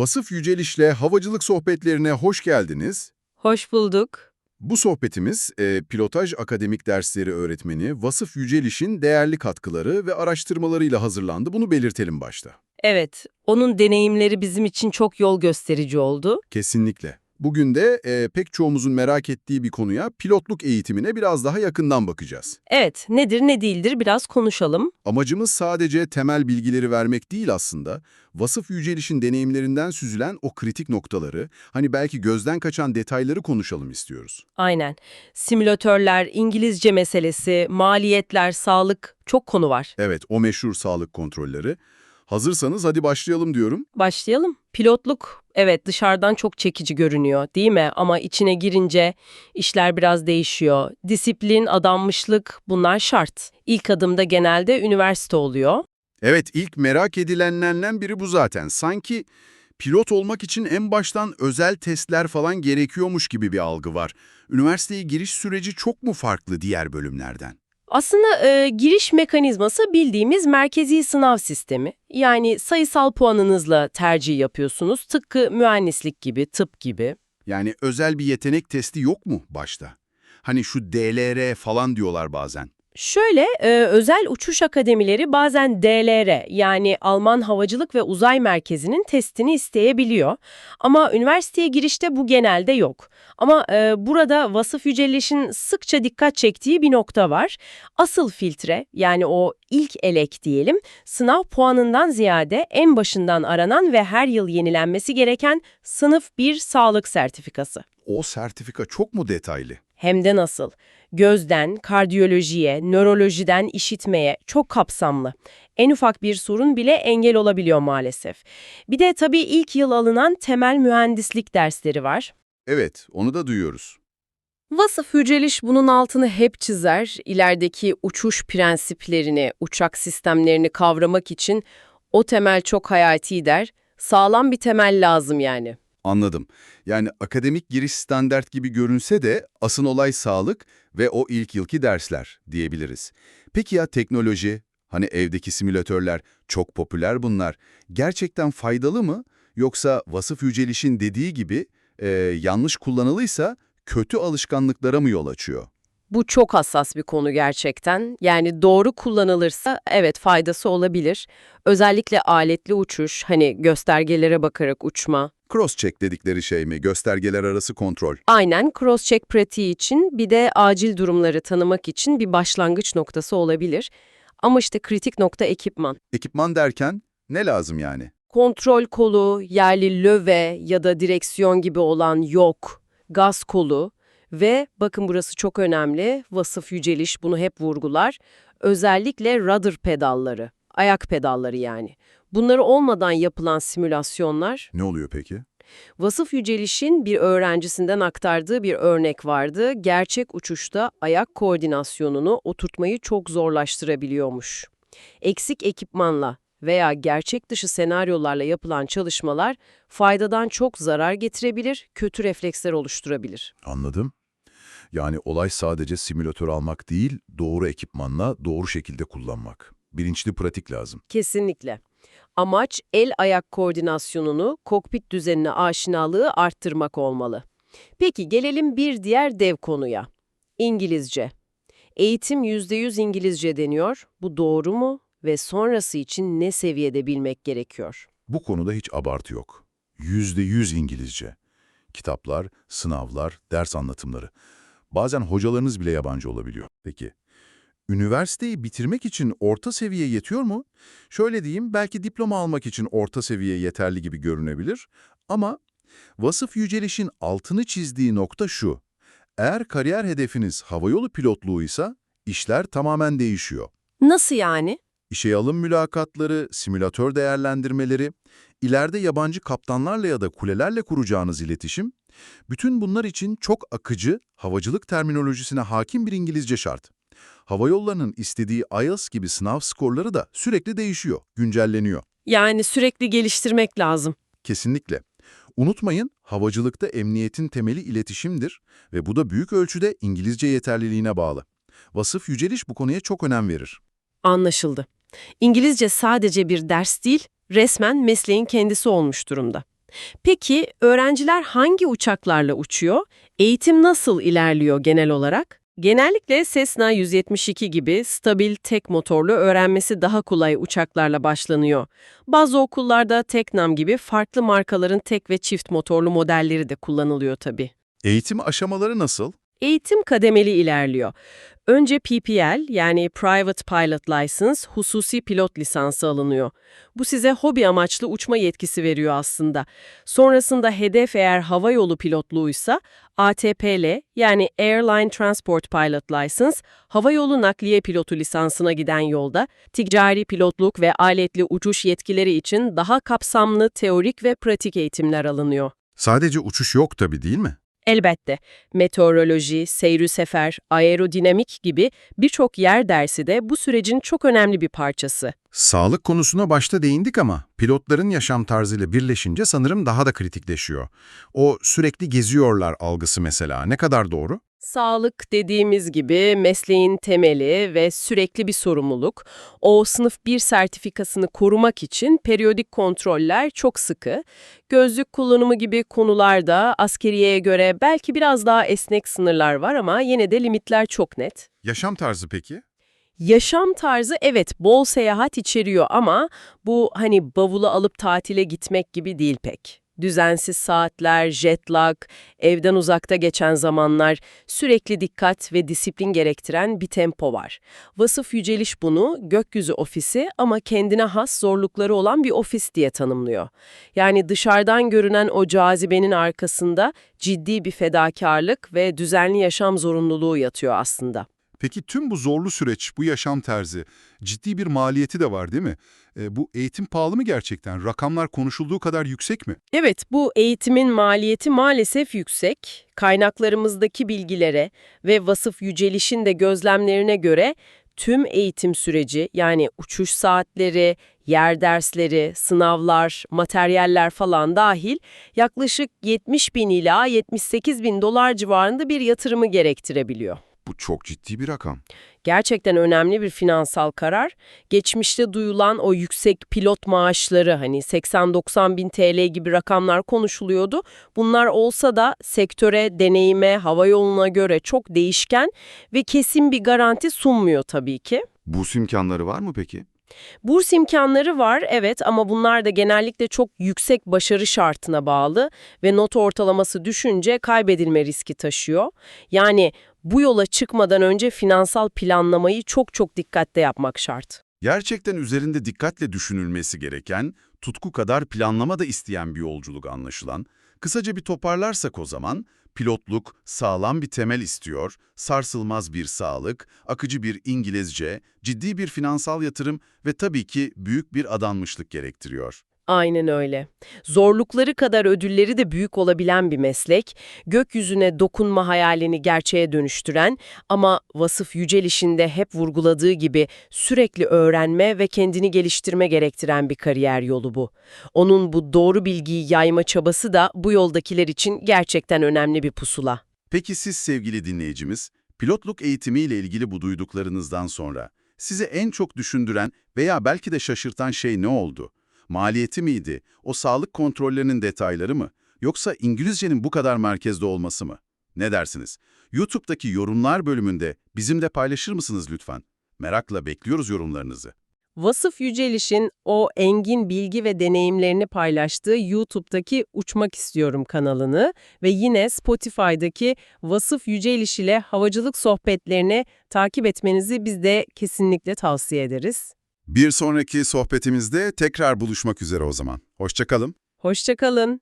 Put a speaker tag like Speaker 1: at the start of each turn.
Speaker 1: Vasıf Yüceliş'le havacılık sohbetlerine hoş geldiniz.
Speaker 2: Hoş bulduk.
Speaker 1: Bu sohbetimiz e, pilotaj akademik dersleri öğretmeni Vasıf Yüceliş'in değerli katkıları ve araştırmalarıyla hazırlandı. Bunu belirtelim başta.
Speaker 2: Evet, onun deneyimleri bizim için çok yol gösterici oldu.
Speaker 1: Kesinlikle. Bugün de e, pek çoğumuzun merak ettiği bir konuya pilotluk eğitimine biraz daha yakından bakacağız.
Speaker 2: Evet, nedir ne değildir biraz konuşalım.
Speaker 1: Amacımız sadece temel bilgileri vermek değil aslında, Vasıf Yüceliş'in deneyimlerinden süzülen o kritik noktaları, hani belki gözden kaçan detayları konuşalım istiyoruz.
Speaker 2: Aynen. Simülatörler, İngilizce meselesi, maliyetler, sağlık çok konu var.
Speaker 1: Evet, o meşhur sağlık kontrolleri. Hazırsanız hadi başlayalım diyorum.
Speaker 2: Başlayalım. Pilotluk, evet dışarıdan çok çekici görünüyor değil mi? Ama içine girince işler biraz değişiyor. Disiplin, adanmışlık bunlar şart. İlk adımda genelde üniversite oluyor.
Speaker 1: Evet, ilk merak edilenlerden biri bu zaten. Sanki pilot olmak için en baştan özel testler falan gerekiyormuş gibi bir algı var. Üniversiteye giriş süreci çok mu farklı diğer bölümlerden?
Speaker 2: Aslında e, giriş mekanizması bildiğimiz merkezi sınav sistemi. Yani sayısal puanınızla tercih yapıyorsunuz. Tıpkı mühendislik gibi, tıp gibi.
Speaker 1: Yani özel bir yetenek testi yok mu başta? Hani şu DLR falan diyorlar bazen.
Speaker 2: Şöyle, e, özel uçuş akademileri bazen DLR yani Alman Havacılık ve Uzay Merkezi'nin testini isteyebiliyor. Ama üniversiteye girişte bu genelde yok. Ama e, burada Vasıf Yüceliş'in sıkça dikkat çektiği bir nokta var. Asıl filtre yani o ilk elek diyelim sınav puanından ziyade en başından aranan ve her yıl yenilenmesi gereken sınıf 1 sağlık sertifikası.
Speaker 1: O sertifika çok mu detaylı?
Speaker 2: Hem de nasıl? Gözden, kardiyolojiye, nörolojiden işitmeye çok kapsamlı. En ufak bir sorun bile engel olabiliyor maalesef. Bir de tabii ilk yıl alınan temel mühendislik dersleri var.
Speaker 1: Evet, onu da duyuyoruz.
Speaker 2: Vasıf Yüceliş bunun altını hep çizer. İlerideki uçuş prensiplerini, uçak sistemlerini kavramak için o temel çok hayati der. Sağlam bir temel lazım yani.
Speaker 1: Anladım. Yani akademik giriş standart gibi görünse de asıl olay sağlık ve o ilk yılki dersler diyebiliriz. Peki ya teknoloji? Hani evdeki simülatörler çok popüler bunlar. Gerçekten faydalı mı? Yoksa Vasıf Yüceliş'in dediği gibi e, yanlış kullanılıysa kötü alışkanlıklara mı yol açıyor?
Speaker 2: Bu çok hassas bir konu gerçekten. Yani doğru kullanılırsa evet faydası olabilir. Özellikle aletli uçuş, hani göstergelere bakarak uçma.
Speaker 1: Cross-check dedikleri şey mi? Göstergeler arası kontrol.
Speaker 2: Aynen cross-check pratiği için bir de acil durumları tanımak için bir başlangıç noktası olabilir. Ama işte kritik nokta ekipman.
Speaker 1: Ekipman derken ne lazım yani?
Speaker 2: Kontrol kolu, yerli löve ya da direksiyon gibi olan yok, gaz kolu ve bakın burası çok önemli, Vasıf Yüceliş bunu hep vurgular, özellikle rudder pedalları, ayak pedalları yani. Bunları olmadan yapılan simülasyonlar,
Speaker 1: Ne oluyor peki?
Speaker 2: Vasıf Yüceliş'in bir öğrencisinden aktardığı bir örnek vardı. Gerçek uçuşta ayak koordinasyonunu oturtmayı çok zorlaştırabiliyormuş. Eksik ekipmanla veya gerçek dışı senaryolarla yapılan çalışmalar faydadan çok zarar getirebilir, kötü refleksler oluşturabilir.
Speaker 1: Anladım. Yani olay sadece simülatör almak değil, doğru ekipmanla doğru şekilde kullanmak. Bilinçli pratik lazım.
Speaker 2: Kesinlikle. Amaç el-ayak koordinasyonunu, kokpit düzenine aşinalığı arttırmak olmalı. Peki gelelim bir diğer dev konuya. İngilizce. Eğitim %100 İngilizce deniyor. Bu doğru mu? Ve sonrası için ne seviyede bilmek gerekiyor?
Speaker 1: Bu konuda hiç abartı yok. Yüzde yüz İngilizce. Kitaplar, sınavlar, ders anlatımları. Bazen hocalarınız bile yabancı olabiliyor. Peki, üniversiteyi bitirmek için orta seviye yetiyor mu? Şöyle diyeyim, belki diploma almak için orta seviye yeterli gibi görünebilir. Ama Vasıf Yüceliş'in altını çizdiği nokta şu. Eğer kariyer hedefiniz havayolu pilotluğuysa, işler tamamen değişiyor.
Speaker 2: Nasıl yani?
Speaker 1: İşe alım mülakatları, simülatör değerlendirmeleri, ileride yabancı kaptanlarla ya da kulelerle kuracağınız iletişim, bütün bunlar için çok akıcı, havacılık terminolojisine hakim bir İngilizce şart. Havayollarının istediği IELTS gibi sınav skorları da sürekli değişiyor, güncelleniyor.
Speaker 2: Yani sürekli geliştirmek lazım.
Speaker 1: Kesinlikle. Unutmayın, havacılıkta emniyetin temeli iletişimdir ve bu da büyük ölçüde İngilizce yeterliliğine bağlı. Vasıf Yüceliş bu konuya çok önem verir.
Speaker 2: Anlaşıldı. İngilizce sadece bir ders değil, resmen mesleğin kendisi olmuş durumda. Peki öğrenciler hangi uçaklarla uçuyor? Eğitim nasıl ilerliyor genel olarak? Genellikle Cessna 172 gibi stabil tek motorlu öğrenmesi daha kolay uçaklarla başlanıyor. Bazı okullarda Teknam gibi farklı markaların tek ve çift motorlu modelleri de kullanılıyor tabii.
Speaker 3: Eğitim aşamaları nasıl?
Speaker 2: Eğitim kademeli ilerliyor. Önce PPL yani Private Pilot License, hususi pilot lisansı alınıyor. Bu size hobi amaçlı uçma yetkisi veriyor aslında. Sonrasında hedef eğer hava yolu pilotluğuysa ATPL yani Airline Transport Pilot License, hava yolu nakliye pilotu lisansına giden yolda ticari pilotluk ve aletli uçuş yetkileri için daha kapsamlı teorik ve pratik eğitimler alınıyor.
Speaker 3: Sadece uçuş yok tabii değil mi?
Speaker 2: Elbette meteoroloji, seyrü sefer, aerodinamik gibi birçok yer dersi de bu sürecin çok önemli bir parçası.
Speaker 4: Sağlık konusuna başta değindik ama pilotların yaşam tarzıyla birleşince sanırım daha da kritikleşiyor. O sürekli geziyorlar algısı mesela ne kadar doğru?
Speaker 2: Sağlık dediğimiz gibi mesleğin temeli ve sürekli bir sorumluluk. O sınıf 1 sertifikasını korumak için periyodik kontroller çok sıkı. Gözlük kullanımı gibi konularda askeriyeye göre belki biraz daha esnek sınırlar var ama yine de limitler çok net.
Speaker 4: Yaşam tarzı peki?
Speaker 2: Yaşam tarzı evet bol seyahat içeriyor ama bu hani bavulu alıp tatile gitmek gibi değil pek. Düzensiz saatler, jet lag, evden uzakta geçen zamanlar, sürekli dikkat ve disiplin gerektiren bir tempo var. Vasıf Yüceliş bunu gökyüzü ofisi ama kendine has zorlukları olan bir ofis diye tanımlıyor. Yani dışarıdan görünen o cazibenin arkasında ciddi bir fedakarlık ve düzenli yaşam zorunluluğu yatıyor aslında.
Speaker 1: Peki tüm bu zorlu süreç, bu yaşam tarzı, ciddi bir maliyeti de var değil mi? E, bu eğitim pahalı mı gerçekten? Rakamlar konuşulduğu kadar yüksek mi?
Speaker 2: Evet, bu eğitimin maliyeti maalesef yüksek. Kaynaklarımızdaki bilgilere ve Vasıf Yüceliş'in de gözlemlerine göre tüm eğitim süreci yani uçuş saatleri, yer dersleri, sınavlar, materyaller falan dahil yaklaşık 70 bin ila 78 bin dolar civarında bir yatırımı gerektirebiliyor.
Speaker 1: Bu çok ciddi bir rakam.
Speaker 2: Gerçekten önemli bir finansal karar. Geçmişte duyulan o yüksek pilot maaşları hani 80-90 bin TL gibi rakamlar konuşuluyordu. Bunlar olsa da sektöre, deneyime, hava yoluna göre çok değişken ve kesin bir garanti sunmuyor tabii ki.
Speaker 1: Burs imkanları var mı peki?
Speaker 2: Burs imkanları var evet ama bunlar da genellikle çok yüksek başarı şartına bağlı ve not ortalaması düşünce kaybedilme riski taşıyor. Yani bu yola çıkmadan önce finansal planlamayı çok çok dikkatle yapmak şart.
Speaker 1: Gerçekten üzerinde dikkatle düşünülmesi gereken, tutku kadar planlama da isteyen bir yolculuk anlaşılan. Kısaca bir toparlarsak o zaman, pilotluk sağlam bir temel istiyor, sarsılmaz bir sağlık, akıcı bir İngilizce, ciddi bir finansal yatırım ve tabii ki büyük bir adanmışlık gerektiriyor.
Speaker 2: Aynen öyle. Zorlukları kadar ödülleri de büyük olabilen bir meslek, gökyüzüne dokunma hayalini gerçeğe dönüştüren ama Vasıf Yüceliş'inde hep vurguladığı gibi sürekli öğrenme ve kendini geliştirme gerektiren bir kariyer yolu bu. Onun bu doğru bilgiyi yayma çabası da bu yoldakiler için gerçekten önemli bir pusula.
Speaker 1: Peki siz sevgili dinleyicimiz, pilotluk eğitimiyle ilgili bu duyduklarınızdan sonra sizi en çok düşündüren veya belki de şaşırtan şey ne oldu? Maliyeti miydi? O sağlık kontrollerinin detayları mı? Yoksa İngilizcenin bu kadar merkezde olması mı? Ne dersiniz? YouTube'daki yorumlar bölümünde bizimle paylaşır mısınız lütfen? Merakla bekliyoruz yorumlarınızı.
Speaker 2: Vasıf Yüceliş'in o engin bilgi ve deneyimlerini paylaştığı YouTube'daki Uçmak İstiyorum kanalını ve yine Spotify'daki Vasıf Yüceliş ile havacılık sohbetlerini takip etmenizi biz de kesinlikle tavsiye ederiz.
Speaker 1: Bir sonraki sohbetimizde tekrar buluşmak üzere o zaman. Hoşçakalın.
Speaker 2: Hoşçakalın.